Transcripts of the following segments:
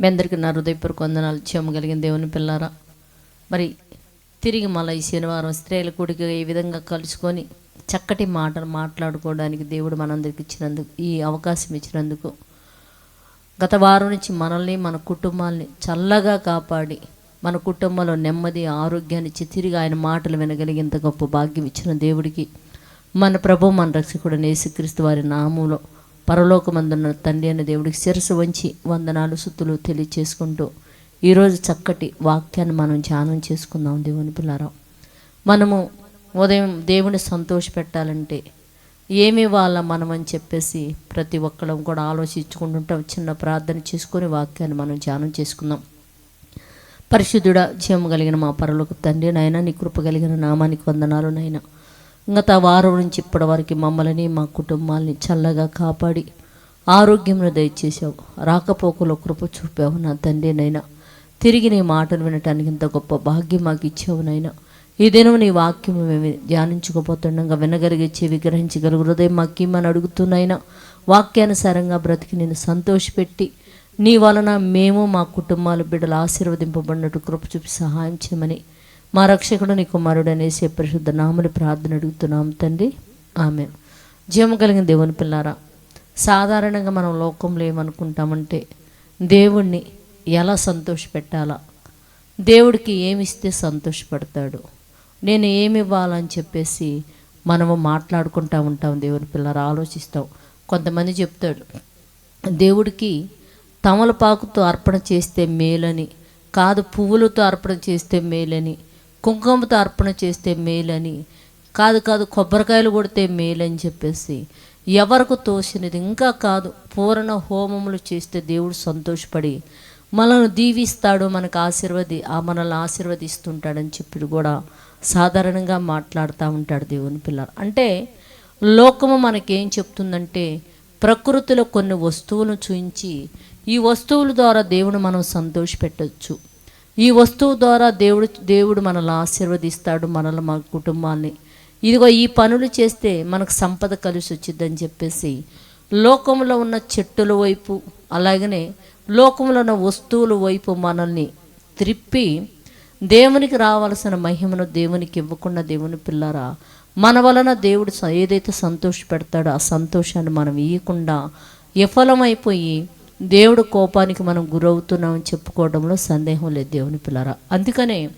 మీ అందరికీ నా హృదయపూర్వక వందనాలు. చేయగలిగిన దేవుని పిల్లారా మరి తిరిగి మళ్ళీ ఈ శనివారం స్త్రీల కూడిక ఈ విధంగా కలుసుకొని చక్కటి మాటలు మాట్లాడుకోవడానికి దేవుడు మనందరికి ఇచ్చినందుకు ఈ అవకాశం ఇచ్చినందుకు గత వారం నుంచి మనల్ని మన కుటుంబాల్ని చల్లగా కాపాడి మన కుటుంబంలో నెమ్మది ఆరోగ్యాన్ని ఇచ్చి తిరిగి ఆయన మాటలు వినగలిగేంత గొప్ప భాగ్యం ఇచ్చిన దేవుడికి మన ప్రభు మన రక్షకుడు యేసుక్రీస్తు వారి నామంలో పరలోకమందున్న తండ్రి అనే దేవుడికి శిరసు వంచి వందనాలు సుత్తులు తెలియచేసుకుంటూ ఈరోజు చక్కటి వాక్యాన్ని మనం ధ్యానం చేసుకుందాం దేవుని పిల్లారా. మనము ఉదయం దేవుని సంతోషపెట్టాలంటే ఏమి వాళ్ళ మనం అని చెప్పేసి ప్రతి ఒక్కరం కూడా ఆలోచించుకుంటుంటాం. చిన్న ప్రార్థన చేసుకొని వాక్యాన్ని మనం ధ్యానం చేసుకుందాం. పరిశుద్ధుడ జీవం కలిగిన మా పరలోక తండ్రి నాయన నీ కృప కలిగిన నామానికి వందనాలు నాయన. గత వారం నుంచి ఇప్పటి వరకు మమ్మల్ని మా కుటుంబాల్ని చల్లగా కాపాడి ఆరోగ్యంను దయచేసావు రాకపోకలో కృప చూపావు నా తండ్రి నైనా తిరిగి నీ మాటలు వినటానికి ఇంత గొప్ప భాగ్యం మాకు ఇచ్చావు నైనా ఈ దినం నీ వాక్యం మేము ధ్యానించుకోపోతుండగా వినగలిగే చెవి గ్రహించగలుగు హృదయం మాకేమని అడుగుతున్నాయినా వాక్యానుసారంగా బ్రతికి నేను సంతోషపెట్టి నీ వలన మేము మా కుటుంబాల బిడ్డలు ఆశీర్వదింపబడినట్టు కృప చూపి సహాయం చేయమని మా రక్షకుడు నీ కుమారుడు అనేసి పరిశుద్ధ నామని ప్రార్థన అడుగుతున్నాం తండ్రి. ఆమె జీవం కలిగిన దేవుని పిల్లారా సాధారణంగా మనం లోకంలో ఏమనుకుంటామంటే దేవుణ్ణి ఎలా సంతోషపెట్టాలా? దేవుడికి ఏమిస్తే సంతోషపడతాడు? నేను ఏమి ఇవ్వాలని చెప్పేసి మనము మాట్లాడుకుంటా ఉంటాం దేవుని పిల్లలు ఆలోచిస్తాం. కొంతమంది చెప్తాడు దేవుడికి తమలపాకుతో అర్పణ చేస్తే మేలని కాదు పువ్వులతో అర్పణ చేస్తే మేలని కుంకుమతో అర్పణ చేస్తే మేలని కాదు కాదు కొబ్బరికాయలు కొడితే మేలని చెప్పేసి ఎవరికి తోసినది ఇంకా కాదు పూర్ణ హోమములు చేస్తే దేవుడు సంతోషపడి మనల్ని దీవిస్తాడు మనకు ఆశీర్వది ఆ మనల్ని ఆశీర్వదిస్తుంటాడని చెప్పి కూడా సాధారణంగా మాట్లాడుతూ ఉంటాడు దేవుని పిల్లలు. అంటే లోకము మనకేం చెప్తుందంటే ప్రకృతిలో కొన్ని వస్తువులను చూయించి ఈ వస్తువుల ద్వారా దేవుని మనం సంతోషపెట్టచ్చు. ఈ వస్తువు ద్వారా దేవుడు దేవుడు మనల్ని ఆశీర్వదిస్తాడు మనల్ని మన కుటుంబాన్ని. ఇదిగో ఈ పనులు చేస్తే మనకు సంపద కలిసి వచ్చిందని చెప్పేసి లోకంలో ఉన్న చెట్టుల వైపు అలాగనే లోకంలో ఉన్న వస్తువుల వైపు మనల్ని త్రిప్పి దేవునికి రావాల్సిన మహిమను దేవునికి ఇవ్వకుండా దేవుని పిల్లరా మన వలన దేవుడు ఏదైతే సంతోష పెడతాడో ఆ సంతోషాన్ని మనం ఇవ్వకుండా విఫలమైపోయి దేవుడు కోపానికి మనం గురవుతున్నామని చెప్పుకోవడంలో సందేహం లేదు దేవుని పిల్లరా. అందుకనే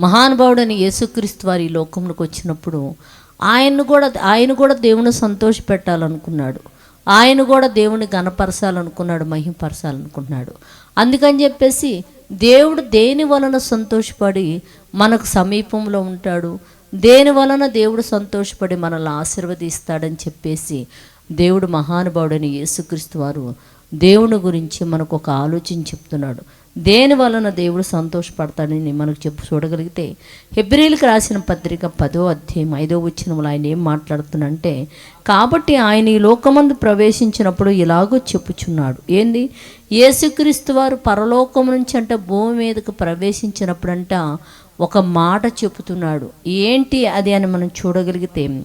మహానుభావుడని యేసుక్రీస్తు వారి ఈ లోకంలోకి వచ్చినప్పుడు ఆయన్ను కూడా ఆయన కూడా దేవుని సంతోష పెట్టాలనుకున్నాడు ఆయన కూడా దేవుని గణపరచాలనుకున్నాడు మహింపరచాలనుకున్నాడు. అందుకని చెప్పేసి దేవుడు దేని వలన సంతోషపడి మనకు సమీపంలో ఉంటాడు దేని వలన దేవుడు సంతోషపడి మనల్ని ఆశీర్వదిస్తాడని చెప్పేసి దేవుడు మహానుభావుడని యేసుక్రీస్తు వారు దేవుని గురించి మనకు ఒక ఆలోచన చెప్తున్నాడు. దేని వలన దేవుడు సంతోషపడతాడని మనకు చెప్పు చూడగలిగితే హెబ్రిల్కి రాసిన పత్రిక పదో అధ్యాయం ఐదో వచ్చినములు ఆయన ఏం మాట్లాడుతున్నంటే కాబట్టి ఆయన ఈ లోకమందు ప్రవేశించినప్పుడు ఇలాగో చెప్పుచున్నాడు. ఏంది? యేసుక్రీస్తు వారు పరలోకం నుంచి అంటే భూమి మీదకు ప్రవేశించినప్పుడంట ఒక మాట చెబుతున్నాడు ఏంటి అది అని మనం చూడగలిగితే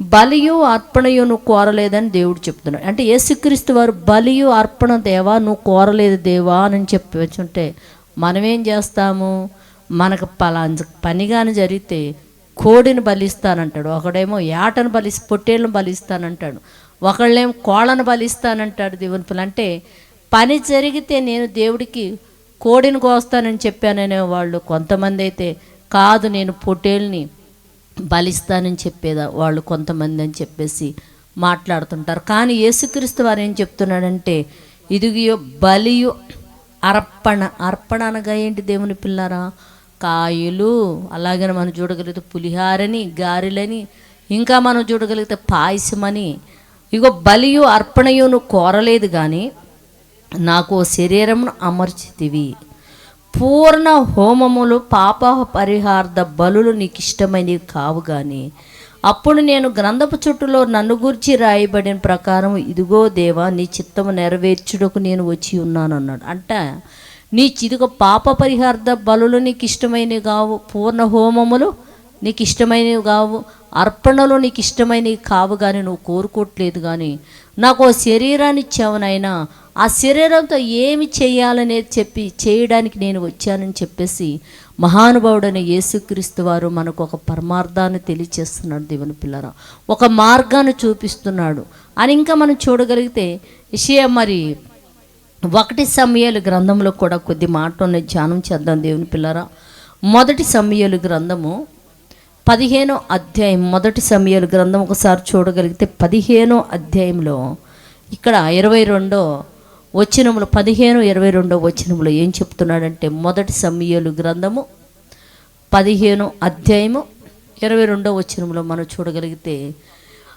బలియు అర్పణయు నువ్వు కోరలేదని దేవుడు చెప్తున్నాడు. అంటే యేసుక్రీస్తు వారు బలియు అర్పణ దేవా నువ్వు కోరలేదు దేవా అని చెప్పి వచ్చుంటే మనమేం చేస్తాము? మనకు పలా పని కానీ జరిగితే కోడిని బలిస్తానంటాడు. ఒకడేమో ఏటను బలి పొట్టేళ్ళను బలిస్తానంటాడు. ఒకళ్ళేమో కోళ్ళను బలిస్తానంటాడు దేవుని పిల్ల అంటే పని జరిగితే నేను దేవుడికి కోడిని కోస్తానని చెప్పాననే వాళ్ళు కొంతమంది అయితే కాదు నేను పొట్టేల్ని బలిస్తానని చెప్పేదా వాళ్ళు కొంతమంది అని చెప్పేసి మాట్లాడుతుంటారు. కానీ యేసుక్రీస్తు వారు ఏం చెప్తున్నాడంటే ఇదిగియో బలియు అర్పణ. అర్పణ అనగా ఏంటి దేవుని పిల్లరా? కాయలు అలాగే మనం చూడగలిగితే పులిహారని గారెలని ఇంకా మనం చూడగలిగితే పాయసమని. ఇగో బలియు అర్పణయు నువ్వు కోరలేదు కానీ నాకు ఓ శరీరమును అమర్చితివి. పూర్ణ హోమములు పాప పరిహార్థ బలులు నీకు ఇష్టమైనవి కావు కానీ అప్పుడు నేను గ్రంథపు చుట్టులో నన్ను గూర్చి రాయబడిన ప్రకారం ఇదిగో దేవా నీ చిత్తము నెరవేర్చుటకు నేను వచ్చి ఉన్నాను అన్నాడు అంటే నీ చిదుగో పాప పరిహార్థ బలులు నీకు ఇష్టమైనవి కావు పూర్ణ హోమములు నీకు ఇష్టమైనవి కావు అర్పణలు నీకు ఇష్టమైనవి కావు కానీ నువ్వు కోరుకోవట్లేదు కానీ నాకు శరీరాన్ని ఇచ్చావునైనా ఆ శరీరంతో ఏమి చేయాలనేది చెప్పి చేయడానికి నేను వచ్చానని చెప్పేసి మహానుభావుడైన యేసుక్రీస్తు వారు మనకు ఒక పరమార్థాన్ని తెలియచేస్తున్నాడు దేవుని పిల్లర. ఒక మార్గాన్ని చూపిస్తున్నాడు. అని ఇంకా మనం చూడగలిగితే విషయం మరి ఒకటి సమయాలు గ్రంథంలో కూడా కొద్ది మాటలు ధ్యానం చేద్దాం దేవుని పిల్లరా. మొదటి సమయాలు గ్రంథము పదిహేనో అధ్యాయం మొదటి సమయాలు గ్రంథం ఒకసారి చూడగలిగితే పదిహేనో అధ్యాయంలో ఇక్కడ ఇరవై రెండో వచనములు పదిహేను ఇరవై రెండో వచనములు ఏం చెప్తున్నాడంటే మొదటి సమయాలు గ్రంథము పదిహేను అధ్యాయము ఇరవై రెండో వచనంలో మనం చూడగలిగితే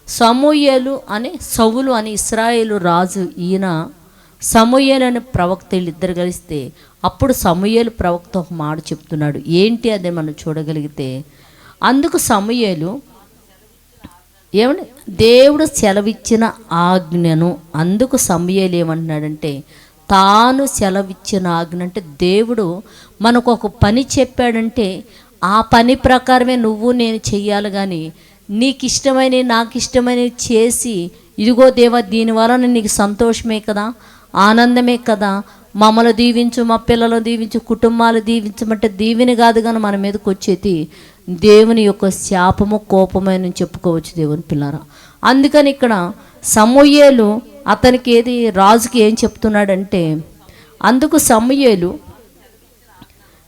సమూయేలు అనే సవులు అని ఇస్రాయేలు రాజు ఈయన సమూయేలు అనే ప్రవక్త వీళ్ళిద్దరు కలిస్తే అప్పుడు సమూయేలు ప్రవక్త ఒక మాట చెప్తున్నాడు. ఏంటి అదే మనం చూడగలిగితే అందుకు సమూయేలు ఏమండి? దేవుడు సెలవిచ్చిన ఆజ్ఞను అందుకు సమయాలు ఏమంటున్నాడంటే తాను సెలవిచ్చిన ఆజ్ఞ అంటే దేవుడు మనకు ఒక పని చెప్పాడంటే ఆ పని ప్రకారమే నువ్వు నేను చెయ్యాలి కానీ నీకు ఇష్టమైన నాకు ఇష్టమైనవి చేసి ఇదిగో దేవా దీని వలన నీకు సంతోషమే కదా ఆనందమే కదా మమ్మల్ని దీవించు మా పిల్లలను దీవించు కుటుంబాలు దీవించమంటే దీవిని కాదు కానీ మన మీదకి వచ్చేది దేవుని యొక్క శాపము కోపమని చెప్పుకోవచ్చు దేవుని పిల్లరా. అందుకని ఇక్కడ సమూయేలు అతనికి ఏది రాజుకి ఏం చెప్తున్నాడంటే అందుకు సమూయేలు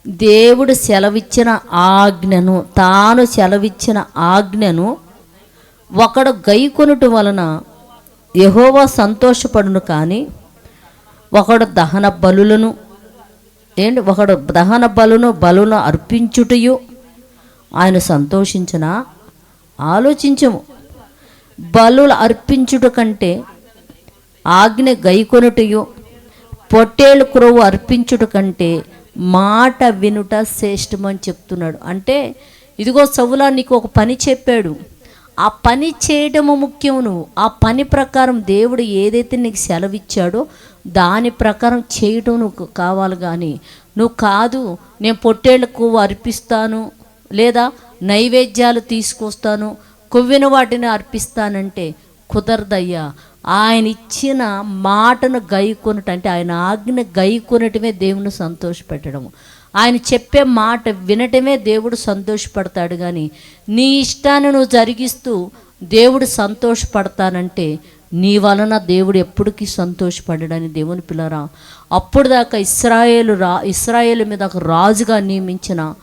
దేవుడు సెలవిచ్చిన ఆజ్ఞను తాను సెలవిచ్చిన ఆజ్ఞను ఒకడు గైకొనుట వలన యహోవా సంతోషపడును కానీ ఒకడు దహన బలులను ఏంటి? ఒకడు దహన బలును బలును అర్పించుటయు ఆయన సంతోషించిన ఆలోచించము. బలులు అర్పించుట కంటే ఆజ్ఞ గైకొనుటయు పొట్టేలు క్రొవ్వు అర్పించుట కంటే మాట వినుట శ్రేష్టమని చెప్తున్నాడు. అంటే ఇదిగో సవులా నీకు ఒక పని చెప్పాడు. ఆ పని చేయడము ముఖ్యం నువ్వు. ఆ పని ప్రకారం దేవుడు ఏదైతే నీకు సెలవిచ్చాడో దాని ప్రకారం చేయటం నువ్వు కావాలి కానీ నువ్వు కాదు నేను పొట్టేళ్ళకు అర్పిస్తాను లేదా నైవేద్యాలు తీసుకొస్తాను కొవ్విన వాటిని అర్పిస్తానంటే కుదరదయ్యా. ఆయన ఇచ్చిన మాటను గైకొనట అంటే ఆయన ఆజ్ఞ గైకొనటమే దేవుని సంతోషపెట్టడము. ఆయన చెప్పే మాట వినటమే దేవుడు సంతోషపడతాడు కానీ నీ ఇష్టాన్ని నువ్వు జరిగిస్తూ దేవుడు సంతోషపడతానంటే నీ వలన దేవుడు ఎప్పటికీ సంతోషపడ్డాడని దేవుని పిల్లరా. అప్పుడు దాకా ఇస్రాయేలు రా ఇస్రాయేల్ మీద ఒక రాజుగా నియమించిన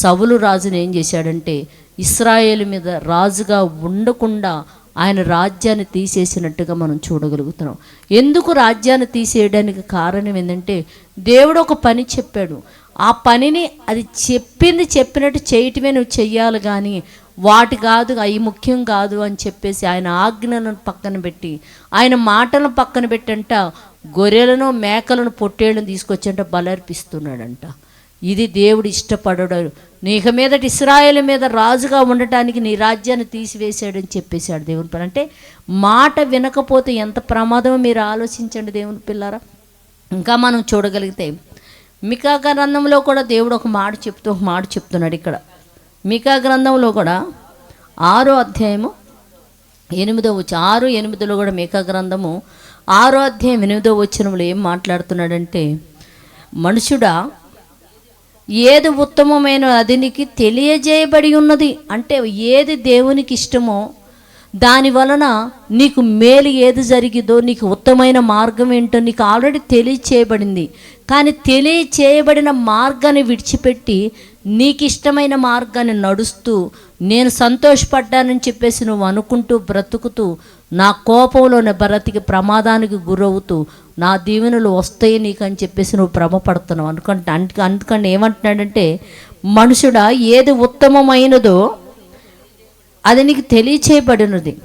సవులు రాజుని ఏం చేశాడంటే ఇస్రాయేల్ మీద రాజుగా ఉండకుండా ఆయన రాజ్యాన్ని తీసేసినట్టుగా మనం చూడగలుగుతున్నాం. ఎందుకు రాజ్యాన్ని తీసేయడానికి కారణం ఏంటంటే దేవుడు ఒక పని చెప్పాడు. ఆ పనిని అది చెప్పింది చెప్పినట్టు చేయటమే నువ్వు చెయ్యాలి కానీ వాటి కాదు అవి ముఖ్యం కాదు అని చెప్పేసి ఆయన ఆజ్ఞలను పక్కన పెట్టి ఆయన మాటలను పక్కన పెట్టంట గొర్రెలను మేకలను పొట్టేళ్ళను తీసుకొచ్చంట బలర్పిస్తున్నాడంట. ఇది దేవుడు ఇష్టపడడు. నీక మీదటి ఇస్రాయేల్ మీద రాజుగా ఉండటానికి నీ రాజ్యాన్ని తీసివేశాడని చెప్పేశాడు దేవుని పిల్ల. అంటే మాట వినకపోతే ఎంత ప్రమాదమో మీరు ఆలోచించండి దేవుని పిల్లరా. ఇంకా మనం చూడగలిగితే మికా గ్రంథంలో కూడా దేవుడు ఒక మాట చెప్తూ ఒక మాట చెప్తున్నాడు ఇక్కడ. మికా గ్రంథంలో కూడా ఆరో అధ్యాయము ఎనిమిదో వచ్చి ఆరు ఎనిమిదిలో కూడా మికా గ్రంథము ఆరో అధ్యాయం ఎనిమిదో వచ్చినప్పుడు ఏం మాట్లాడుతున్నాడంటే మనుషుడా ఏది ఉత్తమమైన అది నీకు తెలియజేయబడి ఉన్నది? అంటే ఏది దేవునికి ఇష్టమో దాని వలన నీకు మేలు ఏది జరిగిదో నీకు ఉత్తమైన మార్గం ఏంటో నీకు ఆల్రెడీ తెలియచేయబడింది. కానీ తెలియచేయబడిన మార్గాన్ని విడిచిపెట్టి నీకు ఇష్టమైన మార్గాన్ని నడుస్తూ నేను సంతోషపడ్డానని చెప్పేసి నువ్వు అనుకుంటూ బ్రతుకుతూ నా కోపంలోనే బ్రతికి ప్రమాదానికి గురవుతూ నా దీవెనలు వస్తాయి నీకు అని చెప్పేసి నువ్వు భ్రమపడుతున్నావు. అనుకుంటే అందుక అందుకని ఏమంటున్నాడంటే మనుషుడా ఏది ఉత్తమమైనదో అది నీకు తెలియచేయబడినది.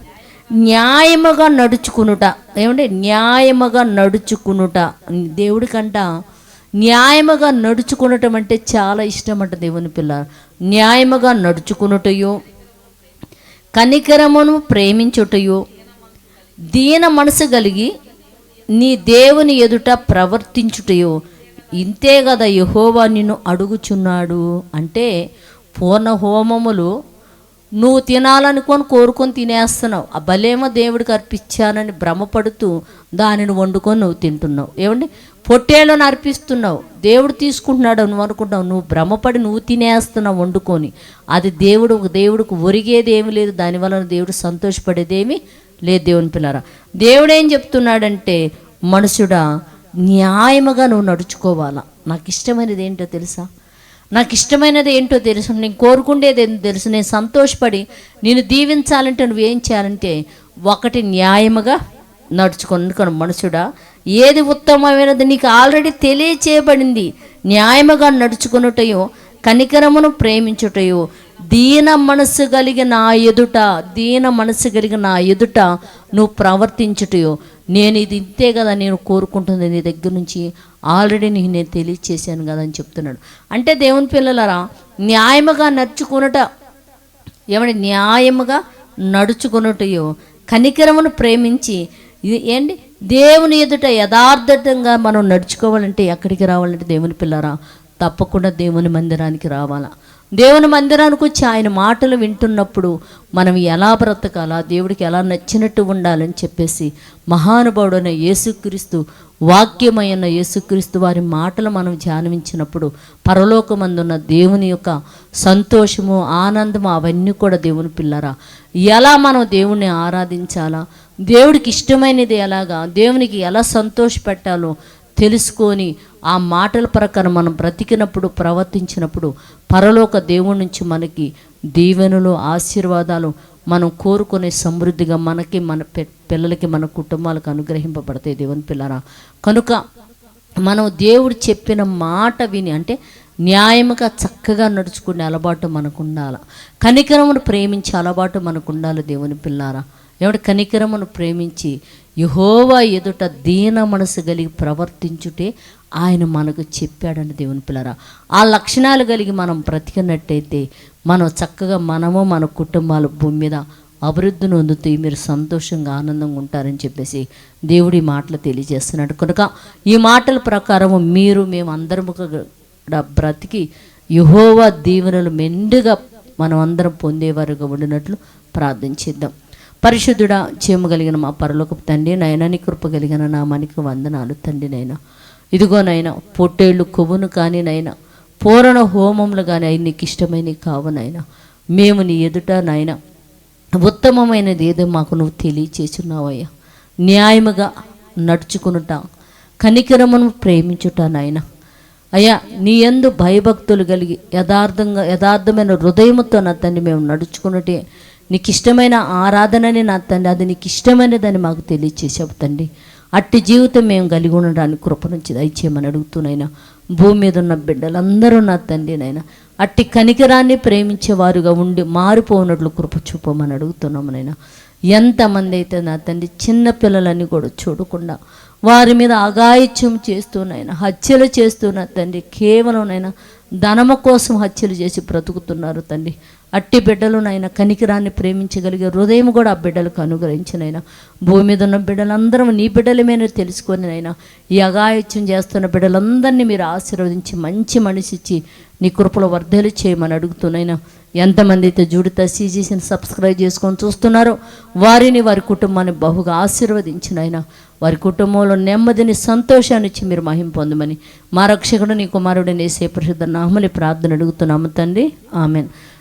న్యాయముగా నడుచుకునుట ఏమంటే న్యాయముగా నడుచుకునుట. దేవుడికంట న్యాయముగా నడుచుకునటం అంటే చాలా ఇష్టం అంట దేవుని పిల్ల న్యాయముగా నడుచుకునుటయో కనికరమును ప్రేమించుటయో దీన మనసు కలిగి నీ దేవుని ఎదుట ప్రవర్తించుటయో. ఇంతే కదా యహోవా నిన్ను అడుగుచున్నాడు. అంటే పూర్ణ హోమములు నువ్వు తినాలనుకొని కోరుకొని తినేస్తున్నావు. ఆ భలేమో దేవుడికి అర్పించానని భ్రమపడుతూ దానిని వండుకొని నువ్వు తింటున్నావు. ఏమండి? పొట్టేళ్ళను అర్పిస్తున్నావు. దేవుడు తీసుకుంటున్నాడు నువ్వు అనుకుంటావు నువ్వు భ్రమపడి నువ్వు తినేస్తున్నావు వండుకొని. అది దేవుడు దేవుడికి ఒరిగేది ఏమి లేదు దానివల్ల దేవుడు సంతోషపడేదేమి లేదు దేవుని పిల్లరా. దేవుడు ఏం చెప్తున్నాడంటే మనుషుడా న్యాయముగా నువ్వు నడుచుకోవాలా. నాకు ఇష్టమైనది ఏంటో తెలుసా? నాకు ఇష్టమైనది ఏంటో తెలుసు నేను కోరుకుండేది ఏంటో తెలుసు. నేను సంతోషపడి నేను దీవించాలంటే నువ్వు ఏం చేయాలంటే ఒకటి న్యాయముగా నడుచుకొని మనుషుడా. ఏది ఉత్తమమైనది నీకు ఆల్రెడీ తెలియచేయబడింది. న్యాయముగా నడుచుకున్నటయో కనికరమును ప్రేమించుటయో దీన మనస్సు కలిగిన నా ఎదుట దీన మనస్సు కలిగిన నా ఎదుట నువ్వు ప్రవర్తించుటయో నేను ఇది ఇంతే కదా నేను కోరుకుంటుంది నీ దగ్గర నుంచి. ఆల్రెడీ నీకు నేను తెలియచేశాను కదా అని చెప్తున్నాడు. అంటే దేవుని పిల్లలరా న్యాయముగా నడుచుకున్నట ఏమంటే న్యాయముగా నడుచుకున్నటయో కనికరమును ప్రేమించి ఇది ఏంటి? దేవుని ఎదుట యథార్థంగా మనం నడుచుకోవాలంటే ఎక్కడికి రావాలంటే దేవుని పిల్లరా తప్పకుండా దేవుని మందిరానికి రావాలా. దేవుని మందిరానికి వచ్చి ఆయన మాటలు వింటున్నప్పుడు మనం ఎలా బ్రతకాలా? దేవుడికి ఎలా నచ్చినట్టు ఉండాలని చెప్పేసి మహానుభావుడైన యేసుక్రీస్తు వాక్యమైన యేసుక్రీస్తు వారి మాటలు మనం ధ్యానించినప్పుడు పరలోకమందున్న దేవుని యొక్క సంతోషము ఆనందము అవన్నీ కూడా దేవుని పిల్లరా. ఎలా మనం దేవుణ్ణి ఆరాధించాలా? దేవుడికి ఇష్టమైనది ఎలాగా? దేవునికి ఎలా సంతోషపెట్టాలో తెలుసుకొని ఆ మాటల ప్రకారం మనం బ్రతికినప్పుడు ప్రవర్తించినప్పుడు పరలోక దేవుడి నుంచి మనకి దీవెనలు ఆశీర్వాదాలు మనం కోరుకునే సమృద్ధిగా మనకి మన పె- పిల్లలకి మన కుటుంబాలకు అనుగ్రహింపబడతాయి దేవుని పిల్లరా. కనుక మనం దేవుడు చెప్పిన మాట విని అంటే న్యాయముగా చక్కగా నడుచుకునే అలవాటు మనకు ఉండాలి. కనికరమును ప్రేమించే అలవాటు మనకు ఉండాలి దేవుని పిల్లారా. దేవుడు కనికరమును ప్రేమించి యహోవా ఎదుట దీన మనసు కలిగి ప్రవర్తించుటే ఆయన మనకు చెప్పాడని దేవుని పిల్లరా. ఆ లక్షణాలు కలిగి మనం బ్రతికినట్టయితే మనం చక్కగా మనము మన కుటుంబాలు భూమి మీద అభివృద్ధిని పొందుతూ మీరు సంతోషంగా ఆనందంగా ఉంటారని చెప్పేసి దేవుడి మాటలు తెలియజేస్తున్నాడు. కనుక ఈ మాటల ప్రకారం మీరు మేము అందరము బ్రతికి యుహోవా దీవెనలు మెండుగా మనం అందరం పొందేవారుగా ఉండినట్లు ప్రార్థించిద్దాం పరిశుద్ధుడ చేయమగలిగిన మా పరలోకపు తండ్రి నయనాని కృప కలిగిన నామానికి వందనాలు తండ్రి నైనా ఇదిగో నైనా పొట్టేళ్ళు కొవ్వును కానీ నైనా పూరణ హోమములు కానీ అవి నీకు ఇష్టమైనవి కావు నాయన. మేము నీ ఎదుట నాయన ఉత్తమమైనది ఏదో మాకు నువ్వు తెలియచేస్తున్నావయ్యా. న్యాయముగా నడుచుకునుట కనికరమును ప్రేమించుట నాయన. అయ్యా నీ ఎందు భయభక్తులు కలిగి యథార్థంగా యథార్థమైన హృదయముతో నా తండ్రి మేము నడుచుకున్నట్టే నీకు ఇష్టమైన ఆరాధనని నా తండ్రి అది నీకు ఇష్టమైనదని మాకు తెలియచేసావు తండ్రి. అట్టి జీవితం మేము కలిగి ఉండడానికి కృప నుంచి దయచేయమని అడుగుతున్నాయినా భూమి మీద ఉన్న బిడ్డలందరూ నా తండ్రి నైనా అట్టి కనికరాన్ని ప్రేమించేవారుగా ఉండి మారిపోనట్లు కృప చూపమని అడుగుతున్నాము నైనా ఎంతమంది అయితే నా తండ్రి చిన్న పిల్లలని కూడా చూడకుండా వారి మీద అగాయిత్యం చేస్తూనైనా హత్యలు చేస్తున్న తండ్రి కేవలం నైనా ధనము కోసం హత్యలు చేసి బ్రతుకుతున్నారు తండ్రి. అట్టి బిడ్డలు నాయన కనికిరాన్ని ప్రేమించగలిగే హృదయం కూడా ఆ బిడ్డలకు అనుగ్రహించినైనా. భూమి మీద ఉన్న బిడ్డలందరం నీ బిడ్డలమేనో తెలుసుకొని నైనా ఈ అగాయత్యం చేస్తున్న బిడ్డలందరినీ మీరు ఆశీర్వదించి మంచి మనిషి ఇచ్చి నీ కృపలో వర్ధలు చేయమని అడుగుతున్నాయినా ఎంతమంది అయితే జూడిత సీజీసీని సబ్స్క్రైబ్ చేసుకొని చూస్తున్నారో వారిని వారి కుటుంబాన్ని బహుగా ఆశీర్వదించినైనా వారి కుటుంబంలో నెమ్మదిని సంతోషాన్ని ఇచ్చి మీరు మహిం పొందమని మా రక్షకుడు నీ కుమారుడు నేసే పరిశుద్ధ నామని ప్రార్థన అడుగుతున్నాము తండ్రి. ఆమెన్.